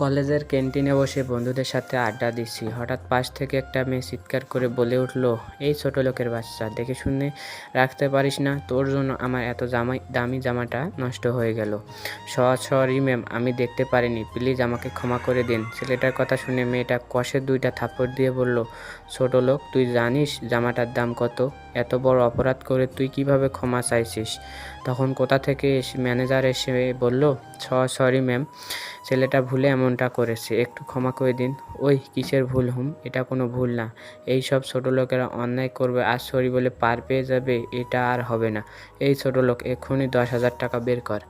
কলেজের ক্যান্টিনে বসে বন্ধুদের সাথে আড্ডা দিচ্ছি। হঠাৎ পাশ থেকে একটা মেয়ে চিৎকার করে বলে উঠল, এই ছোট লোকের বাচ্চা, দেখে শুনে রাখতে পারিস না, তোর জন্য আমার এত জামাই, দামি জামাটা নষ্ট হয়ে গেল। সরি ম্যাম, আমি দেখতে পারিনি, প্লিজ আমাকে ক্ষমা করে দিন। ছেলেটার কথা শুনে মেয়েটা কষে দুইটা থাপড় দিয়ে বলল, ছোট লোক, তুই জানিস জামাটার দাম কত? এত বড় অপরাধ করে তুই কীভাবে ক্ষমা চাইছিস? তখন কোথা থেকে ম্যানেজার এসে বলল সরি ম্যাম। ছেলেটা ভুলে এমনটা করেছে, একটু ক্ষমা করে দিন। ওই, কিসের ভুল হুম? এটা কোনো ভুল না। এই সব ছোট লোকেরা অন্যায় করবে, আর সরি বলে পার পেয়ে যাবে, এটা আর হবে না। এই ছোট লোক, এক্ষুনি দশ হাজার টাকা বের কর।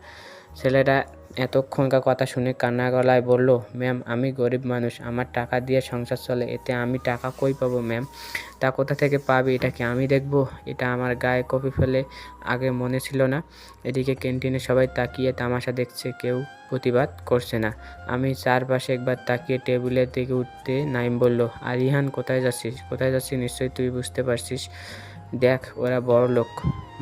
ছেলেটা এতক্ষণকার কথা শুনে কান্না গলায় বলল, ম্যাম, আমি গরিব মানুষ, আমার টাকা দিয়ে সংসার চলে, এতে আমি টাকা কই পাবো, ম্যাম? তা কোথা থেকে পাবি? এটা কি আমি দেখব? এটা আমার গায়ে কপি ফেলে আগে মনে ছিল না। এদিকে ক্যান্টিনে সবাই তাকিয়ে তামাশা দেখছে, কেউ প্রতিবাদ করছে না। আমি চারপাশে একবার তাকিয়ে টেবিলের দিকে উঠতে নাইম বলল আর ইহান কোথায় যাচ্ছিস? কোথায় যাচ্ছিস? নিশ্চয়ই তুই বুঝতে পারছিস। দেখ, ওরা বড় লোক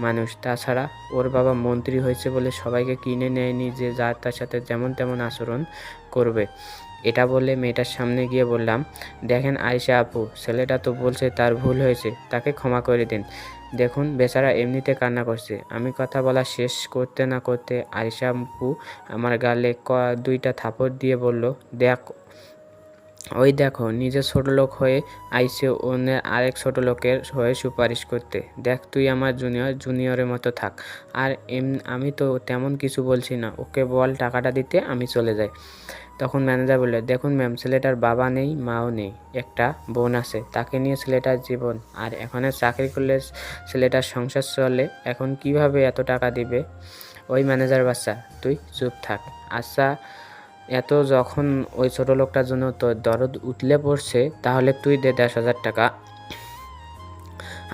মানুষ। তাছাড়া ওর বাবা মন্ত্রী হয়েছে বলে সবাইকে কিনে নেয়নি যে যার তার সাথে যেমন তেমন আচরণ করবে। এটা বলে মেয়েটার সামনে গিয়ে বললাম, দেখেন আয়সা আপু, ছেলেটা তো বলছে তার ভুল হয়েছে, তাকে ক্ষমা করে দিন। দেখুন, বেচারা এমনিতে কান্না করছে। আমি কথা বলা শেষ করতে না করতে আয়সা আপু আমার গালে দুইটা থাপড় দিয়ে বলল, দেখ ওই দেখো, নিজে ছোট লোক হয়ে আইসে অন্য আরেক ছোট লোকের হয়ে সুপারিশ করতে। দেখ তুই আমার জুনিয়র জুনিয়রের মতো থাক। আর এম, আমি তো তেমন কিছু বলছি না। ওকে বল টাকাটা দিতে আমি চলে যাই। তখন ম্যানেজার বললে, দেখুন ম্যাম ছেলেটার বাবা নেই, মাও নেই, একটা বোন আছে। তাকে নিয়ে ছেলেটার জীবন। আর এখানে চাকরি করলে ছেলেটার সংসার চলে। এখন কীভাবে এত টাকা দিবে? ওই ম্যানেজার বাচ্চা, তুই চুপ থাক। আচ্ছা এত যখন ওই ছোট লোকটার জন্য তোর দরদ উতলে পড়ছে, তাহলে তুই দে দশ হাজার টাকা।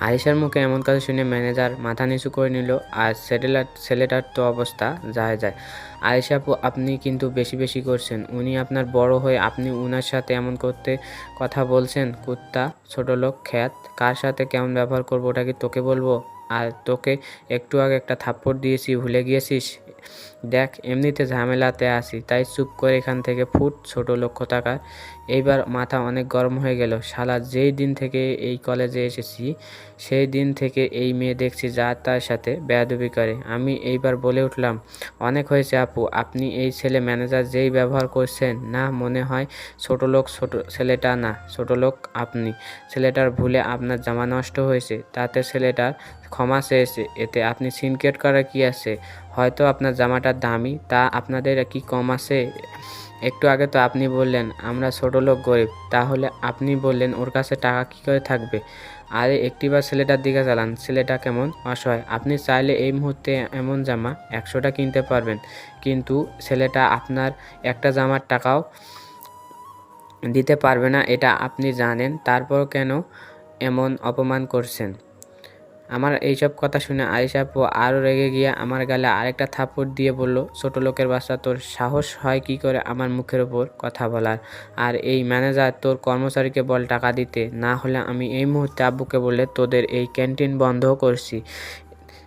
আয়েশার মুখে এমন কথা শুনে ম্যানেজার মাথা নিচু করে নিল, আর ছেলেটার ছেলেটার তো অবস্থা যায় যায়। আয়েশা আপু, আপনি কিন্তু বেশি বেশি করছেন। উনি আপনার বড় হয়ে আপনি উনার সাথে এমন করতে কথা বলছেন, কুত্তা, ছোট লোক, খ্যাত। কার সাথে কেমন ব্যবহার করব ওটা কি তোকে বলব? আর তোকে একটু আগে একটা থাপ্পড় দিয়েছি, ভুলে গিয়েছিস? দেখ, এমনিতে ঝামেলাতে আসি তাই চুপ করে এখান থেকে ফুট, ছোট লক্ষ্য থাকার। এইবার মাথা অনেক গরম হয়ে গেল। শালা, যেই দিন থেকে এই কলেজে এসেছি, সেই দিন থেকে এই মেয়ে দেখছি যা তার সাথে বেয়াদবি করে। আমি এইবার বলে উঠলাম, অনেক হয়েছে আপু, আপনি এই ছেলে ম্যানেজার যেই ব্যবহার করছেন, না মনে হয় ছোট লোক ছোট ছেলেটা না, ছোট লোক আপনি। ছেলেটার ভুলে আপনার জামা নষ্ট হয়েছে, তাতে ছেলেটার ক্ষমা চেয়েছে, এতে আপনি সিনকেট করা কি আছে? হয়তো আপনার জামাটার দামি, তা আপনাদের কি কম আছে? একটু আগে তো আপনি বললেন, আমরা ছোট লোক, গরিব। তাহলে আপনি বললেন, ওর কাছে টাকা কী করে থাকবে? আরে, একটিবার ছেলেটার দিকে চালান। ছেলেটা কেমন? অসহায়। আপনি চাইলে এই মুহূর্তে এমন জামা একশোটা কিনতে পারবেন। কিন্তু ছেলেটা আপনার একটা জামার টাকাও দিতে পারবে না, এটা আপনি জানেন। তারপর কেন এমন অপমান করছেন? আমার এইসব কথা শুনে আয়েশা আপু আরও রেগে গিয়ে আমার গালে আরেকটা থাপড় দিয়ে বলল, ছোট লোকের বাচ্চা, তোর সাহস হয় কি করে আমার মুখের ওপর কথা বলার? আর এই ম্যানেজার তোর কর্মচারীকে বল টাকা দিতে, না হলে আমি এই মুহূর্তে আব্বুকে বলে তোদের এই ক্যান্টিন বন্ধ করছি।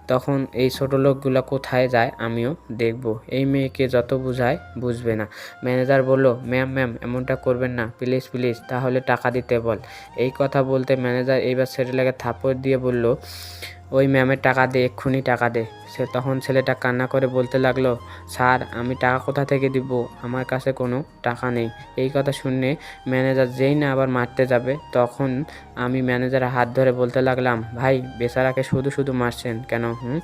তখন এই ছোট লোকগুলো কোথায় যায় আমিও দেখব। এই মেয়েকে যত বুঝায় বুঝবে না। ম্যানেজার বলল, ম্যাম ম্যাম, এমনটা করবেন না। প্লিজ প্লিজ, তাহলে টাকা দিতে বল। এই কথা বলতে ম্যানেজার এইবার ছেলেটাকে থাপড় দিয়ে বলল ওই ম্যামের টাকা দে, এক্ষুনি টাকা দে। সে তখন ছেলেটা কান্না করে বলতে লাগল, স্যার, আমি টাকা কোথা থেকে দিব? আমার কাছে কোনো টাকা নেই। এই কথা শুনে ম্যানেজার যেই না আবার মারতে যাবে, তখন আমি ম্যানেজারের হাত ধরে বলতে লাগলাম, ভাই, বেচারাকে শুধু শুধু মারছেন কেন? হুম?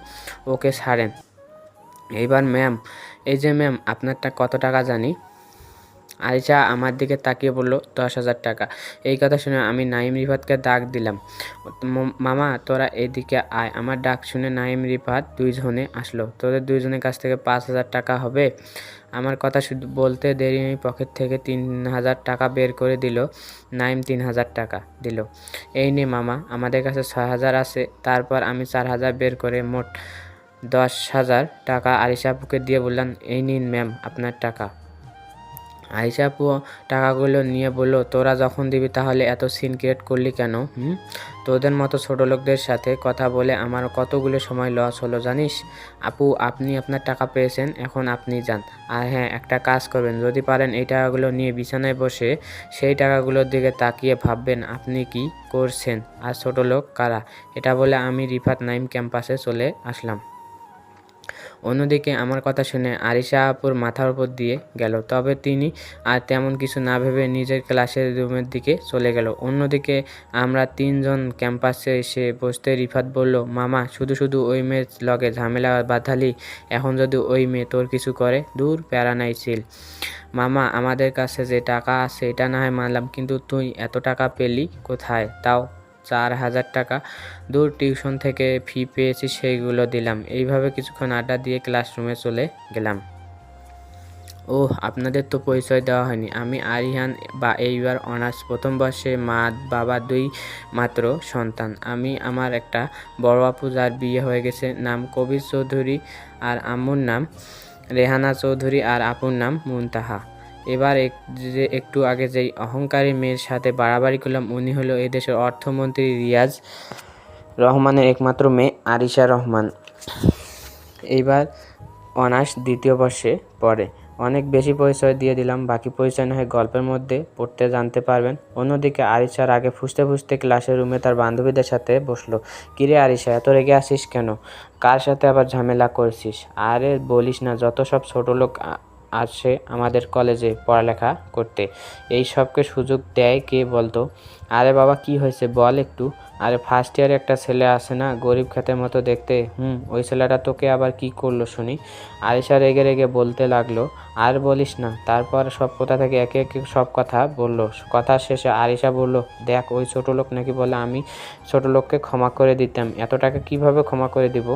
ওকে ছাড়েন। এইবার ম্যাম, এই যে ম্যাম, আপনারটা কত টাকা জানি? আয়সা আমার দিকে তাকিয়ে বলল, দশ হাজার টাকা। এই কথা শুনে আমি নাইম রিফাতকে ডাক দিলাম। মামা, তোরা এদিকে আয়। আমার ডাক শুনে নাইম রিফাত দুইজনে আসলো। তোদের দুইজনের কাছ থেকে পাঁচ হাজার টাকা হবে? আমার কথা শুধু, বলতে দেরি নেই, পকেট থেকে তিন হাজার টাকা বের করে দিল। নাইম তিন হাজার টাকা দিল। এই নে মামা, আমাদের কাছে ছয় হাজার আছে, তারপর আমি চার হাজার বের করে মোট দশ হাজার টাকা আরিশাপুকে দিয়ে বললাম, এই নিন ম্যাম আপনার টাকা। আইসা আপু, টাকাগুলো নিয়ে বলল, তোরা যখন দিবি তাহলে এত সিন ক্রিয়েট করলি কেন? হুম? তোদের মতো ছোট লোকদের সাথে কথা বলে আমার কতগুলো সময় লস হলো, জানিস? আপু, আপনি আপনার টাকা পেয়েছেন, এখন আপনি যান। আর হ্যাঁ একটা কাজ করবেন, যদি পারেন এই টাকাগুলো নিয়ে বিছানায় বসে সেই টাকাগুলোর দিকে তাকিয়ে ভাববেন, আপনি কি করছেন? আর ছোট লোক, কারা? এটা বলে আমি রিফাত নাইম ক্যাম্পাসে চলে আসলাম। অন্যদিকে আমার কথা শুনে আরিশা আপুর মাথার উপর দিয়ে গেল। তবে তিনি আর তেমন কিছু না ভেবে নিজের ক্লাসের রুমের দিকে চলে গেল। অন্যদিকে আমরা তিনজন ক্যাম্পাসে এসে বসতে রিফাত বলল, মামা, শুধু শুধু ওই মেয়ের লগে ঝামেলা বাঁধালি। এখন যদি ওই মেয়ে তোর কিছু করে, দূর প্যারা নাই ছিল মামা, আমাদের কাছে যে টাকা আছে, এটা না হয় মানলাম, কিন্তু তুই এত টাকা পেলি কোথায়? তাও চার হাজার টাকা। দূর টিউশন থেকে ফি পেয়েছি, সেইগুলো দিলাম। এইভাবে কিছুক্ষণ আড্ডা দিয়ে ক্লাসরুমে চলে গেলাম। ও আপনাদের তো পরিচয় দেওয়া হয়নি। আমি আরিহান বা এইবার অনার্স প্রথম বর্ষে মা, বাবা দুই মাত্র সন্তান। আমি, আমার একটা বড় আপু যার বিয়ে হয়ে গেছে, নাম কবির চৌধুরী, আর আম্মুর নাম রেহানা চৌধুরী, আর আপুর নাম মুনতাহা। এবার একটু আগে যেই অহংকারী মেয়ের সাথে বাড়াবাড়ি করলাম, উনি হলো এদেশের অর্থমন্ত্রী রিয়াজ রহমানের একমাত্র মেয়ে আরিশা রহমান। এইবার অনার্স দ্বিতীয় বর্ষে পড়ে। অনেক বেশি পরিচয় দিয়ে দিলাম, বাকি পরিচয় না হয় গল্পের মধ্যে পড়তে জানতে পারবেন। অন্যদিকে আরিশার আগে ফুসতে ফুসতে ক্লাসের রুমে তার বান্ধবীদের সাথে বসল। কিরে আরিশা, এত রেগে আসিস কেন? কার সাথে আবার ঝামেলা করছিস? আরে বলিস না, যত সব ছোট লোক আসে আমাদের কলেজে পড়ালেখা করতে। এই সবকে সুযোগ দেয় কে বলতো? আরে বাবা, কি হয়েছে বল একটু। আরে ফার্স্ট ইয়ারে একটা ছেলে আসে না, গরিব খেতের মতো দেখতে। হুম, ওই ছেলেটা তোকে আবার কি করল শুনি? আরিশা রেগে রেগে বলতে লাগল, আর বলিস না। তারপর সব কথা থেকে একে একে সব কথা বলল। কথা শেষে আরিশা বলল, দেখ, ওই ছোট লোক নাকি বলে আমি ছোট লোককে ক্ষমা করে দিতাম। এত টাকা কীভাবে ক্ষমা করে দিব?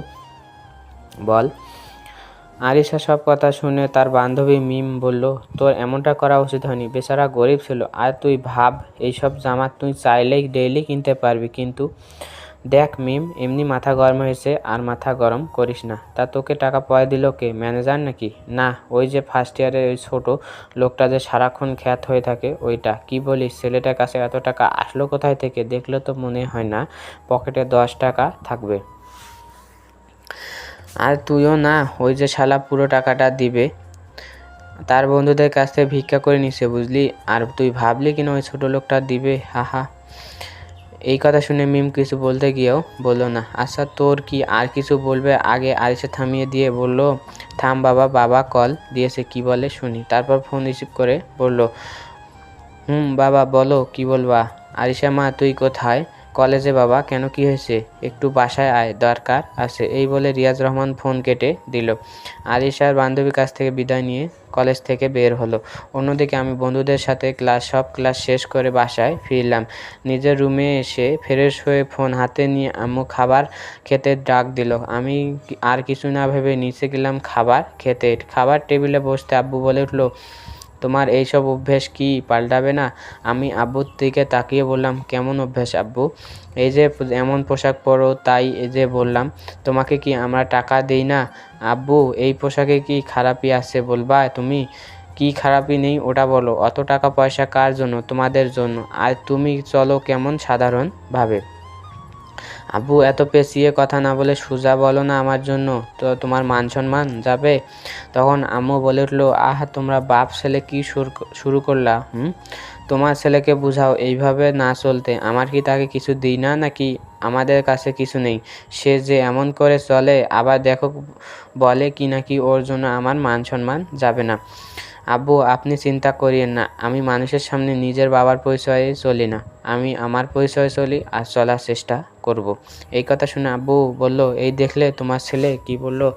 বল। আরিশা সব কথা শুনে তার বান্ধবী মিম বলল, তোর এমনটা করা উচিত হয়নি। বেচারা গরিব ছিল। আর তুই ভাব, এইসব জামা তুই চাইলেই ডেইলি কিনতে পারবি। কিন্তু দেখ মিম, এমনি মাথা গরম হয়েছে আর মাথা গরম করিস না। তা তোকে টাকা পয় দিল কে? ম্যানেজার নাকি? না, ওই যে ফার্স্ট ইয়ারের ওই ছোটো লোকটা যে সারাক্ষণ খ্যাত হয়ে থাকে, ওইটা। কি বলিস, ছেলেটার কাছে এত টাকা আসলো কোথায় থেকে? দেখলে তো মনে হয় না, পকেটে দশ টাকা থাকবে। আর তুইও না, ওই যে শালা পুরো টাকাটা দিবে। তার বন্ধুদের কাছ থেকে ভিক্ষা করে নিছে, বুঝলি? আর তুই ভাবলি কিনা ওই ছোটো লোকটা দিবে? হাহা এই কথা শুনে মিম কিছু বলতে গিয়েও বলল না। আচ্ছা তোর কি আর কিছু বলবে? আগে আরিসে থামিয়ে দিয়ে বলল, থাম বাবা বাবা, কল। দিয়েছে, কি বলে শুনি। তারপর ফোন রিসিভ করে বলল, হুম, বাবা, বলো, কি বলবা? আরিসা মা, তুই কোথায়? কলেজে, বাবা, কেন কি হয়েছে? একটু বাসায় আয়, দরকার আছে। এই বলে রিয়াজ রহমান ফোন কেটে দিল। আরিশার বান্ধবীর কাছ থেকে বিদায় নিয়ে কলেজ থেকে বের হলো। অন্যদিকে আমি বন্ধুদের সাথে ক্লাস, সব ক্লাস শেষ করে বাসায় ফিরলাম। নিজের রুমে এসে ফ্রেশ হয়ে ফোন হাতে নিয়ে আম্মু খাবার খেতে ডাক দিল। আমি আর কিছু না ভেবে নিচে গেলাম খাবার খেতে। খাবার টেবিলে বসতে আব্বু বলে উঠল তোমার এইসব অভ্যেস কি পাল্টাবে না? আমি আব্বুর দিকে তাকিয়ে বললাম, কেমন অভ্যেস আব্বু? এই যে এমন পোশাক পরো, তাই এই যে বললাম, তোমাকে কি আমরা টাকা দেই না? আব্বু, এই পোশাকে কি খারাপই আছে বলবা তুমি? কি খারাপই নেই, ওটা বলো। অত টাকা পয়সা কার জন্য? তোমাদের জন্য। আর তুমি চলো কেমন সাধারণভাবে। আব্বু এত পেঁচিয়ে কথা না বলে সোজা বলো না আমার জন্য, তো তোমার মান সম্মান যাবে? তখন আম্মু বলে উঠল, আহা, তোমরা বাপ ছেলে কি শুরু শুরু করলা, হুম? তোমার ছেলেকে বুঝাও, এইভাবে না চলতে। আমার কি তাকে কিছু দিই না নাকি? আমাদের কাছে কিছু নেই। সে যে এমন করে চলে, আবার দেখো বলে কি নাকি, ওর জন্য আমার মান সম্মান যাবে না। আব্বু, আপনি চিন্তা করিয়েন না। আমি মানুষের সামনে নিজের বাবার পরিচয়ে চলি না। আমি আমার পরিচয়ে চলি আর চলার চেষ্টা করব। এই কথা শুনে আব্বু বলল, এই দেখলে তোমার ছেলে? কি বলল,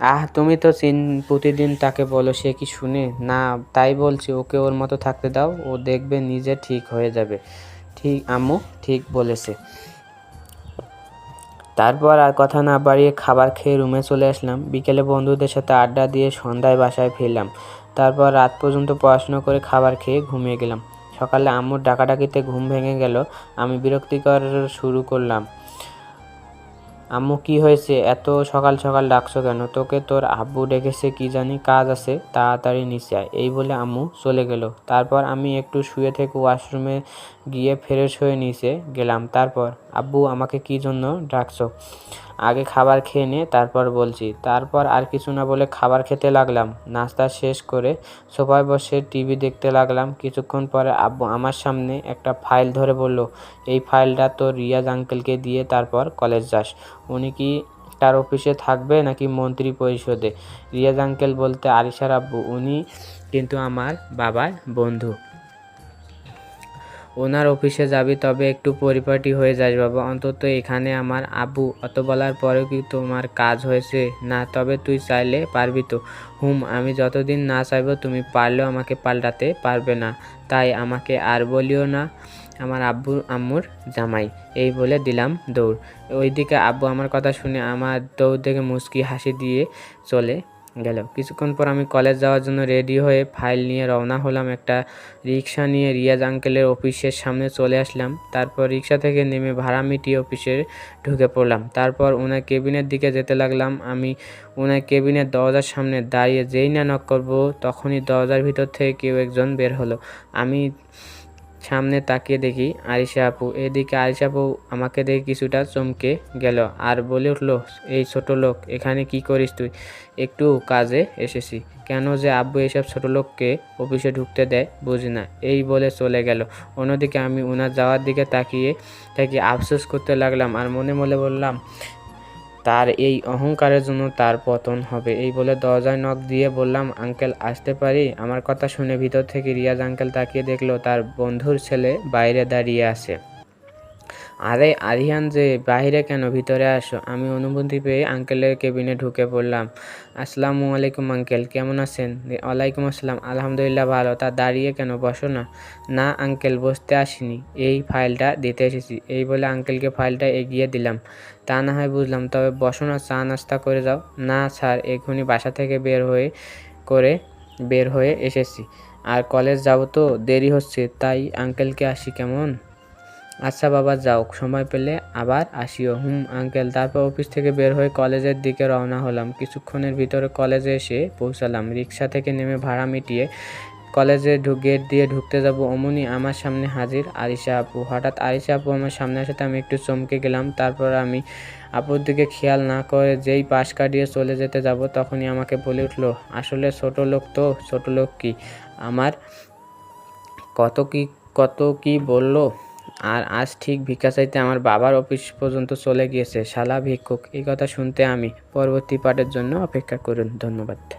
আহ, তুমি তো চিন, প্রতিদিন তাকে বলো, সে কি শুনে? না, তাই বলছি, ওকে ওর মতো থাকতে দাও, ও দেখবে নিজে ঠিক হয়ে যাবে। ঠিক, আম্মু, ঠিক বলেছে। তারপর আর কথা না বাড়িয়ে খাবার খেয়ে রুমে চলে আসলাম। বিকেলে বন্ধুদের সাথে আড্ডা দিয়ে সন্ধ্যায় বাসায় ফিরলাম। তারপর রাত পর্যন্ত পড়াশোনা করে খাবার খেয়ে ঘুমিয়ে গেলাম। সকালে আম্মুর ডাকাডাকিতে ঘুম ভেঙে গেল, আমি বিরক্তিকর শুরু করলাম। আম্মু, কি হয়েছে? এত সকাল সকাল ডাকছো কেন? তোকে তোর আব্বু ডেকেছে কি জানি কাজ আছে, তাড়াতাড়ি নিচে আয়। এই বলে আম্মু চলে গেল। তারপর আমি একটু শুয়ে থেকে ওয়াশরুমে গিয়ে ফ্রেশ হয়ে নিচে গেলাম। তারপর, আব্বু, আমাকে কি জন্য ডাকছো? আগে খাবার খেয়ে নে, তারপর বলছি। তারপর আর কিছু না বলে খাবার খেতে লাগলাম। নাস্তা শেষ করে সোফায় বসে টিভি দেখতে লাগলাম। কিছুক্ষণ পরে আব্বু আমার সামনে একটা ফাইল ধরে বলল, এই ফাইলটা তোর রিয়াজ আঙ্কেলকে দিয়ে তারপর কলেজ যাস। উনি কি তার অফিসে থাকবে নাকি মন্ত্রী পরিষদে? রিয়াজ আঙ্কেল বলতে আরিশার আব্বু, উনি কিন্তু আমার বাবার বন্ধু। ওনার অফিসে যাবি তবে একটু পরিপাটি হয়ে যাস বাবা। অন্তত এখানে আমার আব্বু। অত বলার পরেও কি তোমার কাজ হয়েছে? না, তবে তুই চাইলে পারবি তো। হুম, আমি যতদিন না চাইব তুমি পারলেও আমাকে পাল্টাতে পারবে না। তাই আমাকে আর বলিও না, আমার আব্বু, আম্মুর জামাই। এই বলে দিলাম দৌড়। ওইদিকে আব্বু আমার কথা শুনে আমার দৌড় দেখে মুচকি হাসি দিয়ে চলে গেল। কিছুক্ষণ পর আমি কলেজ যাওয়ার জন্য রেডি হয়ে ফাইল নিয়ে রওনা হলাম একটা রিক্সা নিয়ে রিয়াজ আঙ্কেলের অফিসের সামনে চলে আসলাম। তারপর রিক্সা থেকে নেমে ভাড়া মিটিয়ে অফিসে ঢুকে পড়লাম। তারপর ওনার কেবিনের দিকে যেতে লাগলাম। আমি ওনার কেবিনের দরজার সামনে দাঁড়িয়ে যেই না নক করব, তখনই দরজার ভিতর থেকে কেউ একজন বের হলো। আমি সামনে তাকিয়ে দেখি আরিশা আপু। এদিকে আরিশা আপু আমাকে দেখে কিছুটা চমকে গেল আর বলে উঠল, এই ছোট লোক, এখানে কি করিস তুই? একটু কাজে এসেছি। কেন যে আব্বু এসব ছোট লোককে অফিসে ঢুকতে দেয় বুঝি না। এই বলে চলে গেল। অন্যদিকে আমি ওনার যাওয়ার দিকে তাকিয়ে তাকিয়ে আফসোস করতে লাগলাম আর মনে মনে বললাম তার এই অহংকারের জন্য তার পতন হবে। এই বলে দরজায় নখ দিয়ে বললাম, আঙ্কেল, আসতে পারি? আমার কথা শুনে ভিতর থেকে রিয়াজ আঙ্কেল তাকিয়ে দেখল তার বন্ধুর ছেলে বাইরে দাঁড়িয়ে আছে। আরে আরিয়ান যে, বাইরে কেন? ভিতরে আসো। আমি অনুমতি পেয়ে আঙ্কেলের কেবিনে ঢুকে পড়লাম। আসসালামু আলাইকুম আঙ্কেল কেমন আছেন? ওয়ালাইকুম আসসালাম। আলহামদুলিল্লাহ ভালো। তা দাঁড়িয়ে কেন? বসো না। না আঙ্কেল বসতে আসিনি। এই ফাইলটা দিতে এসেছি। এই বলে আঙ্কেলকে ফাইলটা এগিয়ে দিলাম। তা না হয় বুঝলাম, তবে বসো না, চা নাস্তা করে যাও। না স্যার এখনই বাসা থেকে বের হয়ে, করে বের হয়ে এসেছি। আর কলেজ যাব তো? দেরি হচ্ছে, তাই আঙ্কেলকে আসি, কেমন? আচ্ছা বাবা, যাও। সময় পেলে আবার আসিও। হুম, আঙ্কেল, তারপর অফিস থেকে বের হয়ে কলেজের দিকে রওনা হলাম। কিছুক্ষণের ভিতরে কলেজে এসে পৌঁছালাম। রিক্সা থেকে নেমে ভাড়া মিটিয়ে কলেজে গেট দিয়ে ঢুকতে যাব। অমনি আমার সামনে হাজির আরিশা আপু। হঠাৎ আরিশা আপু আমার সামনে আসাতে আমি একটু চমকে গেলাম। তারপর আমি আপুর দিকে খেয়াল না করে যেই পাশ কাটিয়ে চলে যেতে যাব, তখনই আমাকে বলে উঠল, আসলে ছোট লোক তো, ছোট লোক কি? আমার কত কি কত কি বলল? আর আজ ঠিক ভিক্ষা চাইতে আমার বাবার অফিস পর্যন্ত চলে গিয়েছে, শালা ভিক্ষুক। এই কথা শুনতে আমি পরবর্তী পাঠের জন্য অপেক্ষা করুন। ধন্যবাদ।